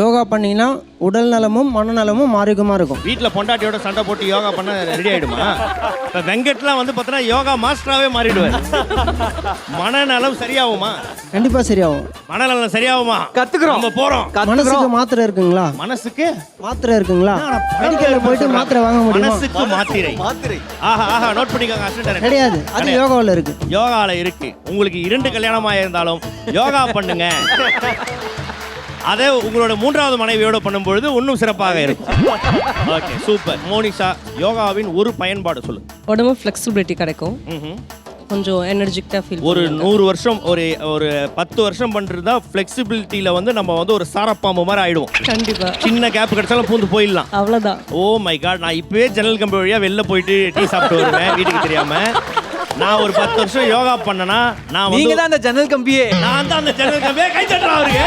யோகா பண்ணீங்கன்னா உடல் நலமும் மனநலமும் ஆரோக்கியமாக இருக்கும். வீட்டில் பொண்டாட்டியோட சண்டை போட்டு யோகா பண்ண ரெடி ஆயிடுமா? இப்போ வெங்கட்லாம் வந்து பார்த்தோன்னா யோகா மாஸ்டராகவே மாறிடுவார். மனநலம் சரியாகுமா? கண்டிப்பாக சரியாகும். மனநலம் சரியாகுமா? கத்துக்கிறோம். நம்ம போகிறோம் மனசுக்கு மாத்திரை இருக்குங்களா? மனசுக்கு? மாத்திரை இருக்குங்களா? மெடிக்கலில் போயிட்டு மாத்திரை வாங்க முடியுமா? மனசுக்கு மாத்திரை. மாத்திரை. ஆஹா ஆஹா நோட் பண்ணிக்கோங்க அசிஸ்டன்ட் கிடையாது. அது யோகாவில் இருக்கு. யோகால இருக்கு. உங்களுக்கு இரண்டு கல்யாணமா இருந்தாலும் யோகா பண்ணுங்க. அதே உங்களோட மூன்றாவது மனைவியோட பண்ணும்பொழுது இன்னும் சிறப்பாக இருக்கும். ஓகே சூப்பர் மோனிஷா யோகாவின் ஒரு பயன்பாடு சொல்லு. உடம்பு ஃப்ளெக்சிபிலிட்டி கிடைக்கும். கொஞ்சம் எனர்ஜிக்டாக ஃபீல் ஒரு நூறு வருஷம் ஒரு ஒரு பத்து வருஷம் பண்ணிருந்தா ஃப்ளெக்சிபிலிட்டியில வந்து நம்ம வந்து ஒரு சாரப்பாம்பு மாதிரி ஆயிடுவோம். கண்டிப்பா. சின்ன கேப் கிடைச்சாலும் பூந்து போயிடலாம். அவ்வளோதான் ஓ மை காட் நான் இப்பவே ஜன்னல் கம்பி வழியா வெளில போயிட்டு டீ சாப்பிட்டு வருவேன் வீட்டுக்கு தெரியாம. நான் ஒரு பத்து வருஷம் யோகா பண்ணனா நான் நீங்க தான் அந்த ஜன்னல் கம்பியே நான் தான் அந்த ஜன்னல் கம்பியே கை தட்டுறேன் அவருக்கு